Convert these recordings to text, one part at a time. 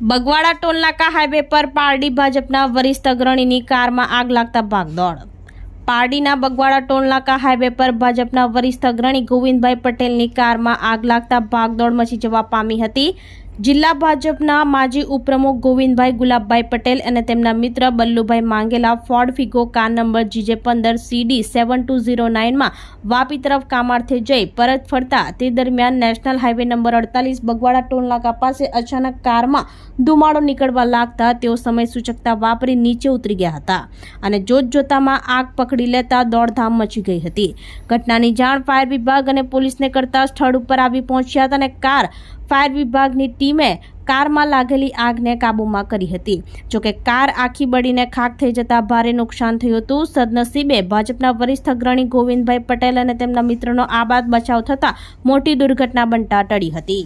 Bagwada ટોલનાકા highway પર પારડી ભાજપના વરિષ્ઠ અગ્રણીની કારમાં આગ લાગતા ભાગદોડ. પારડીના બગવાડા ટોલનાકા હાઈવે પર ભાજપના વરિષ્ઠ અગ્રણી ગોવિંદભાઈ પટેલની કારમાં આગ લાગતા ભાગદોડ મચી જવા પામી હતી. જિલ્લા ભાજપના માજી ઉપપ્રમુખ ગોવિંદભાઈ ગુલાબભાઈ પટેલ અને તેમના મિત્ર Ballubhai માંગેલા Ford Figo car number GJ પંદર સીડી સેવન ટુ ઝીરો નાઇનમાં વાપી તરફ કામાર્થે જઈ પરત ફરતા. તે દરમિયાન નેશનલ હાઈવે નંબર અડતાલીસ બગવાડા ટોલનાકા પાસે અચાનક કારમાં ધુમાડો નીકળવા લાગતા તેઓ સમય સૂચકતા વાપરી નીચે ઉતરી ગયા હતા અને જોત જોતામાં આગ પકડી લેતા દોડધામ મચી ગઈ હતી. ઘટનાની જાણ ફાયર વિભાગ અને પોલીસને કરતા સ્થળ ઉપર આવી પહોંચ્યા હતા અને કાર ફાયર વિભાગની ટીમે કારમાં લાગેલી આગને કાબૂમાં કરી હતી. જોકે કાર આખી બળીને ખાક થઈ જતા ભારે નુકસાન થયું હતું. સદનસીબે ભાજપના વરિષ્ઠ અગ્રણી ગોવિંદભાઈ પટેલ અને તેમના મિત્રનો આબાદ બચાવ થતાં મોટી દુર્ઘટના બનતા ટળી હતી.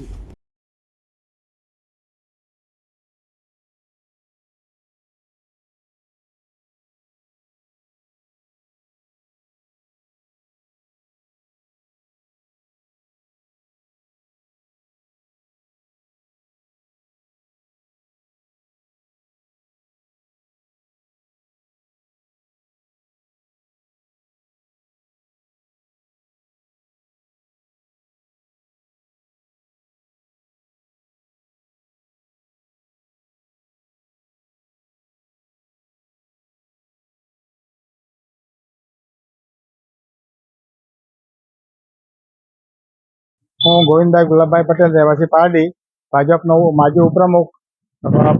હું ગોવિંદભાઈ ગુલાબભાઈ પટેલ, રહેવાસી પારડી, ભાજપનો માજી ઉપપ્રમુખ.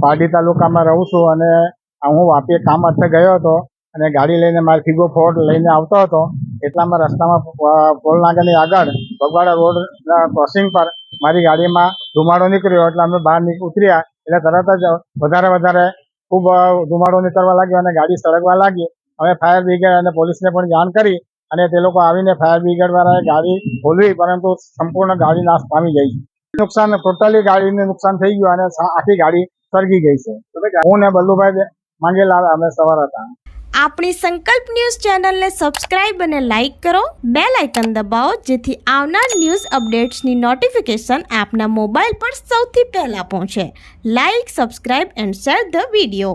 પારડી તાલુકામાં રહું છું અને હું વાપી કામ અર્થે ગયો હતો અને ગાડી લઈને મારે ફિગો ફોર્ડ લઈને આવતો હતો. એટલામાં રસ્તામાં ફોલ ટોલ આગળ બગવાડા રોડના ક્રોસિંગ પર મારી ગાડીમાં ધુમાડો નીકળ્યો એટલે અમે બહાર ઉતર્યા એટલે તરત જ વધારે વધારે ખૂબ ધુમાડો નીકળવા લાગ્યો અને ગાડી સળગવા લાગી. અમે ફાયર બ્રિગેડ અને પોલીસને પણ જાણ કરી અને તે લોકો આવીને ફાયર બ્રિગેડ વાળાએ ગાડી ખોલવી પરંતુ સંપૂર્ણ ગાડી નાશ પામી ગઈ છે. નુકસાન ટોટલી ગાડીને નુકસાન થઈ ગયું અને આખી ગાડી સળગી ગઈ છે. હું ને બલ્લુભાઈ માંગેલા અમે સવાર હતા. આપણી સંકલ્પ ન્યૂઝ ચેનલને સબસ્ક્રાઇબ અને લાઇક કરો. બે લાઇકન દબાવો જેથી આવનાર ન્યૂઝ અપડેટ્સની નોટિફિકેશન આપના મોબાઈલ પર સૌથી પહેલા પહોંચે. Like subscribe and share the video.